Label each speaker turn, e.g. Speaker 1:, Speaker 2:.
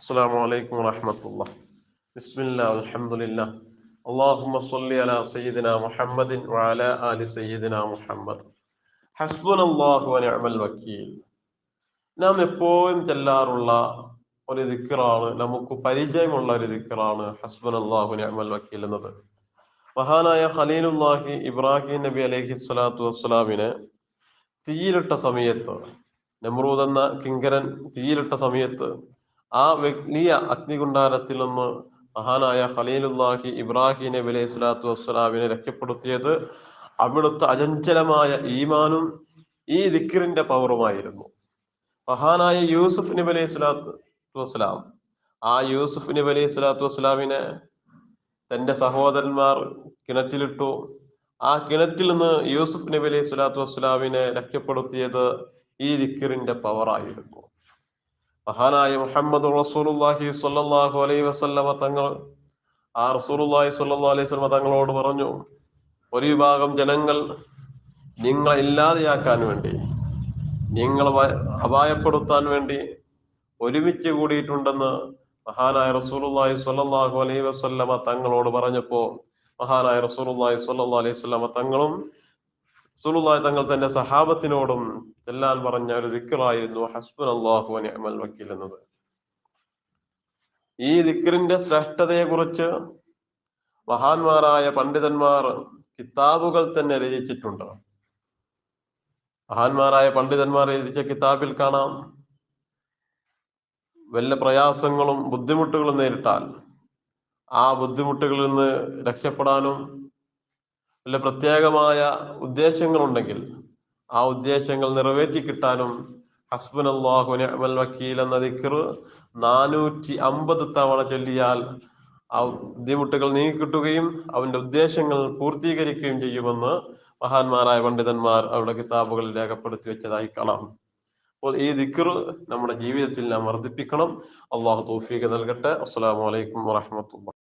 Speaker 1: السلام عليكم ورحمة الله بسم الله والحمد لله اللهم صل على سيدنا محمد وعلى آل سيدنا محمد حسبنا الله ونعم الوكيل നാം എപ്പോഴും ചെല്ലാറുള്ള ഒരു ദിക്കറാണ് നമുക്ക് പരിചയമുള്ള ഒരു ദിക്കറാണ് ഹസ്ബൻ അള്ളാഹു നിഅമൽ വക്കീൽ എന്നത് മഹാനായ ഖലീലുല്ലാഹി ഇബ്രാഹിം നബി അലൈഹി സ്വലാത്തു വസ്സലാമിനെ തീയിലിട്ട സമയത്ത് നമ്രൂദ് എന്ന കിങ്കരൻ തീയിലിട്ട സമയത്ത് ആ വലിയ അഗ്നികുണ്ടാരത്തിൽ നിന്ന് മഹാനായ ഖലീലുല്ലാഹി ഇബ്രാഹിം നബി അലൈഹി സ്വലാത്തു വസ്സലാമിനെ രക്ഷപ്പെടുത്തിയത് അവിടുത്തെ അചഞ്ചലമായ ഈമാനും ഈ ദിക്കറിന്റെ പവറുമായിരുന്നു. മഹാനായ യൂസുഫ് നബി അലൈഹി സ്വലാത്തു വസ്സലാം. ആ യൂസുഫ് നബി അലൈഹി സ്വലാത്തു വസ്സലാമിനെ തന്റെ സഹോദരന്മാർ കിണറ്റിലിട്ടു. ആ കിണറ്റിൽ നിന്ന് യൂസുഫ് നബി അലൈഹി സ്വലാത്തു വസ്സലാമിനെ രക്ഷപ്പെടുത്തിയത് ഈ ദിക്കറിന്റെ പവറായിരുന്നു. മഹാനായ മുഹമ്മദ് റസൂലുള്ളാഹി സ്വല്ലല്ലാഹു അലൈഹി വസല്ലമ തങ്ങൾ ആ റസൂലുള്ളാഹി സ്വല്ലല്ലാഹു അലൈഹി വസല്ലമ തങ്ങളോട് പറഞ്ഞു ഒരു വിഭാഗം ജനങ്ങൾ നിങ്ങളെ ഇല്ലാതെയാക്കാൻ വേണ്ടി നിങ്ങൾ അപായപ്പെടുത്താൻ വേണ്ടി ഒരുമിച്ച് കൂടിയിട്ടുണ്ടെന്ന് മഹാനായ റസൂലുള്ളാഹി സ്വല്ലല്ലാഹു അലൈഹി വസല്ലമ തങ്ങളോട് പറഞ്ഞപ്പോ മഹാനായ റസൂലുള്ളാഹി സ്വല്ലല്ലാഹു അലൈഹി വസല്ലമ തങ്ങളും റസൂലുള്ളാഹി തങ്ങൾ തന്റെ സഹാബത്തിനോടും ചെല്ലാൻ പറഞ്ഞ ഒരു ദിക്റായിരുന്നു അള്ളാഹു അമൽ വക്കീൽ എന്നത്. ഈ ദിക്റിന്റെ ശ്രേഷ്ഠതയെ കുറിച്ച് മഹാന്മാരായ പണ്ഡിതന്മാർ കിതാബുകൾ തന്നെ രചിച്ചിട്ടുണ്ട്. മഹാന്മാരായ പണ്ഡിതന്മാർ രചിച്ച കിതാബിൽ കാണാം. വല്ല പ്രയാസങ്ങളും ബുദ്ധിമുട്ടുകളും നേരിട്ടാൽ ആ ബുദ്ധിമുട്ടുകളിൽ നിന്ന് രക്ഷപ്പെടാനും വല്ല പ്രത്യേകമായ ഉദ്ദേശങ്ങളുണ്ടെങ്കിൽ ആ ഉദ്ദേശങ്ങൾ നിറവേറ്റി കിട്ടാനും ഹസ്ബൻ അള്ളാഹു നിഅമൽ വക്കീൽ എന്ന ദിക്കർ നാനൂറ്റി അമ്പത് തവണ ചൊല്ലിയാൽ ആ ബുദ്ധിമുട്ടുകൾ നീങ്ങിക്കിട്ടുകയും അവന്റെ ഉദ്ദേശങ്ങൾ പൂർത്തീകരിക്കുകയും ചെയ്യുമെന്ന് മഹാന്മാരായ പണ്ഡിതന്മാർ അവരുടെ കിതാബുകളിൽ രേഖപ്പെടുത്തി വെച്ചതായി കാണാം. അപ്പോൾ ഈ ദിക്കർ നമ്മുടെ ജീവിതത്തിൽ നാം വർദ്ധിപ്പിക്കണം. അള്ളാഹു തൗഫീഖ് നൽകട്ടെ. അസ്സാം വലൈക്കും വറഹ്മത്തുള്ളാഹി